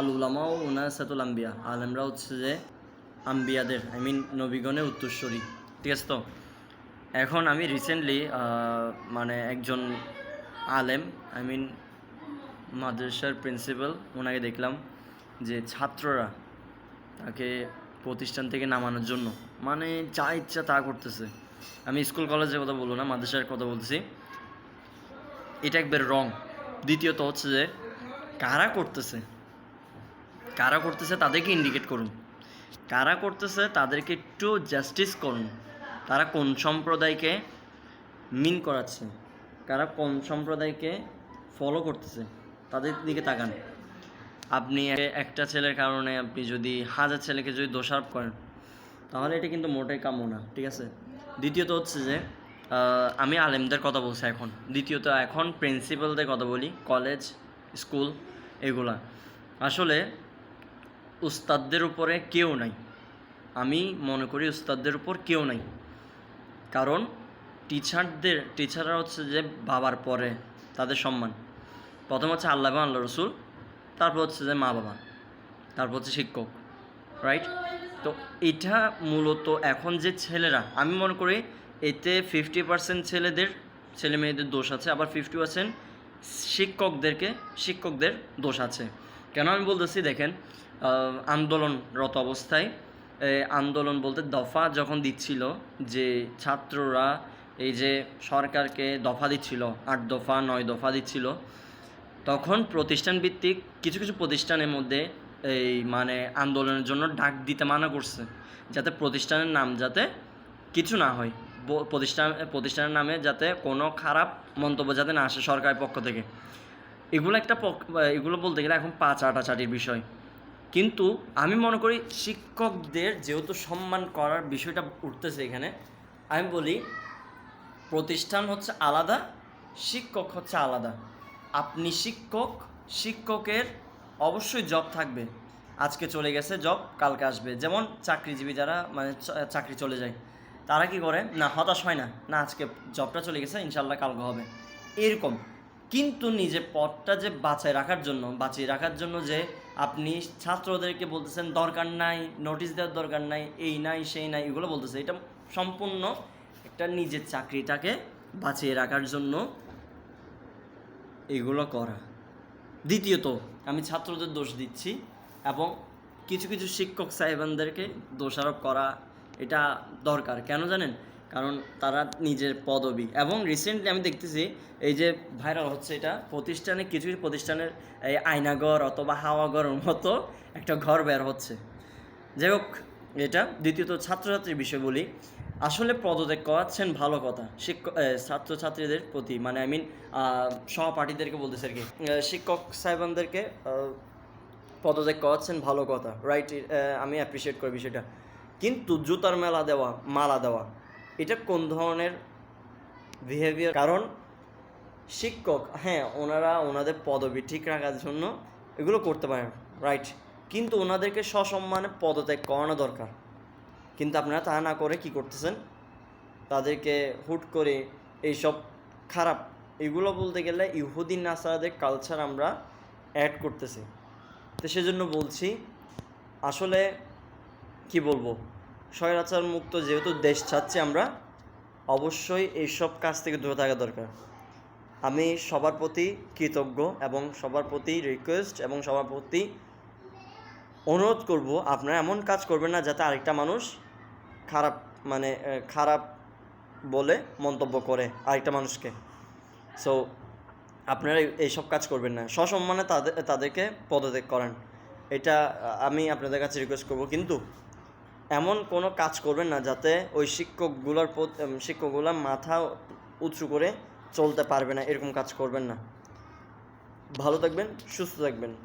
আল উলামাও উনাসাতুল আম্বিয়া। আলেমরা হচ্ছে যে আম্বিয়াদের আই মিন নবীগণের উত্তরস্বরী ঠিক আছে তো? এখন আমি রিসেন্টলি মানে একজন আলেম আই মিন মাদ্রাসার প্রিন্সিপাল ওনাকে দেখলাম যে ছাত্ররা তাকে প্রতিষ্ঠান থেকে নামানোর জন্য মানে যা ইচ্ছা তা করতেছে। আমি স্কুল কলেজের কথা বলব না, মাদ্রাসার কথা বলছি এটা একবার রং দ্বিতীয়ত হচ্ছে যে কারা করতেছে? কারা করতেছে তাদেরকে ইন্ডিকেট করুন। কারা করতেছে তাদেরকে একটু জাস্টিস করুন। তারা কোন সম্প্রদায়কে মিন করাচ্ছে? কারা কোন সম্প্রদায়কে ফলো করতেছে? তাদের দিকে তাকান। আপনি একটা ছেলের কারণে আপনি যদি হাজার ছেলেকে যদি দোষারোপ করেন, তাহলে এটা কিন্তু মোটেই কাম্য না, ঠিক আছে? দ্বিতীয়ত হচ্ছে যে আমি আলেমদের কথা বলছি এখন। দ্বিতীয়ত এখন প্রিন্সিপালদের কথা বলি কলেজ স্কুল এগুলা। আসলে উস্তাদদের উপরে কেউ নাই। আমি মনে করি উস্তাদদের উপর কেউ নাই। কারণ টিচারদের টিচাররা হচ্ছে যে বাবার পরে তাদের সম্মান। প্রথম হচ্ছে আল্লাহ এবং আল্লাহ রসুল, তারপর হচ্ছে যে মা বাবা, তারপর হচ্ছে শিক্ষক রাইট তো এটা মূলত এখন যে ছেলেরা, আমি মনে করি এতে ফিফটি পার্সেন্ট ছেলেদের, ছেলে মেয়েদের দোষ আছে, আবার ফিফটি পার্সেন্ট শিক্ষকদেরকে, শিক্ষকদের দোষ আছে। কেন আমি বলতেছি, দেখেন আন্দোলনরত অবস্থায় আন্দোলন বলতে দফা যখন দিচ্ছিল যে ছাত্ররা এই যে সরকারকে দফা দিচ্ছিল, আট দফা, নয় দফা দিচ্ছিল, তখন প্রতিষ্ঠান ভিত্তিক কিছু কিছু প্রতিষ্ঠানের মধ্যে এই মানে আন্দোলনের জন্য ডাক দিতে মানা করছে, যাতে প্রতিষ্ঠানের নাম যাতে কিছু না হয়। প্রতিষ্ঠান, প্রতিষ্ঠানের নামে যাতে কোনো খারাপ মন্তব্য যাতে না আসে সরকারের পক্ষ থেকে। এগুলো একটা এগুলো বলতে গেলে এখন পাঁচ আটাচাটির বিষয়। কিন্তু আমি মনে করি শিক্ষকদের যেহেতু সম্মান করার বিষয়টা উঠতেছে এখানে, আমি বলি প্রতিষ্ঠান হচ্ছে আলাদা, শিক্ষক হচ্ছে আলাদা। আপনি শিক্ষক, শিক্ষকের অবশ্যই জব থাকবে। আজকে চলে গেছে জব কালকে আসবে। যেমন চাকরিজীবী যারা মানে চাকরি চলে যায়, তারা কি করে? না, হতাশ হয় না। না, আজকে জবটা চলে গেছে ইনশাল্লাহ কালকে হবে। এরকম। কিন্তু নিজে পথটা যে বাঁচায় রাখার জন্য, বাঁচিয়ে রাখার জন্য যে আপনি ছাত্রদেরকে বলতেছেন, দরকার নাই নোটিশ দেওয়ার দরকার নাই, এই নাই, সেই নাই, এগুলো বলতেছে। এটা সম্পূর্ণ একটা নিজের চাকরিটাকে বাঁচিয়ে রাখার জন্য এগুলো করা। দ্বিতীয়ত, আমি ছাত্রদের দোষ দিচ্ছি এবং কিছু কিছু শিক্ষক সাহেবানদেরকে দোষারোপ করা এটা দরকার। কেন জানেন? কারণ তারা নিজের পদবি। এবং রিসেন্টলি আমি দেখতেছি, এই যে ভাইরাল হচ্ছে এটা, প্রতিষ্ঠানে কিছু কিছু প্রতিষ্ঠানের এই আয়নাঘর অথবা হাওয়াঘরের মতো একটা ঘর বের হচ্ছে। যাই হোক, এটা দ্বিতীয়ত ছাত্রছাত্রীর বিষয় বলি। আসলে পদত্যাগ করাচ্ছেন ভালো কথা। শিক্ষক ছাত্রছাত্রীদের প্রতি মানে আই মিন সহপাঠীদেরকে বলতেছে আর কি। শিক্ষক সাহেবানদেরকে পদত্যাগ করাচ্ছেন ভালো কথা রাইট আমি অ্যাপ্রিসিয়েট করি বিষয়টা। কিন্তু জুতার মেলা দেওয়া, মালা দেওয়া এটা কোন ধরনের বিহেভিয়ার কারণ শিক্ষক হ্যাঁ ওনারা ওনাদের পদবি ঠিক রাখার জন্য এগুলো করতে পারেন রাইট কিন্তু ওনাদেরকে সসম্মানে পদত্যাগ করানো দরকার। কিন্তু আপনারা তা না করে কি করতেছেন? তাদেরকে হুট করে এইসব খারাপ, এগুলো বলতে গেলে ইহুদিন নাসারাদের কালচার আমরা অ্যাড করতেছি। তো সেজন্য বলছি, আসলে কি বলব? স্বৈরাচার মুক্ত যেহেতু দেশ চাচ্ছি আমরা, অবশ্যই এইসব কাজ থেকে দূরে থাকা দরকার। আমি সবার প্রতি কৃতজ্ঞ এবং সবার প্রতি রিকোয়েস্ট এবং সবার প্রতি অনুরোধ করব, আপনারা এমন কাজ করবেন না যাতে আরেকটা মানুষ খারাপ মানে খারাপ বলে মন্তব্য করে আরেকটা মানুষকে। সো আপনারা এই- এইসব কাজ করবেন না। সসম্মানে তাদের তাদেরকে পদত্যাগ করেন। এটা আমি আপনাদের কাছে রিকোয়েস্ট করব, কিন্তু এমন কোনো কাজ করবেন না যাতে ওই শিক্ষকগুলোর শিক্ষকগুলোর মাথা উঁচু করে চলতে পারবে না, এরকম কাজ করবেন না। ভালো থাকবেন, সুস্থ থাকবেন।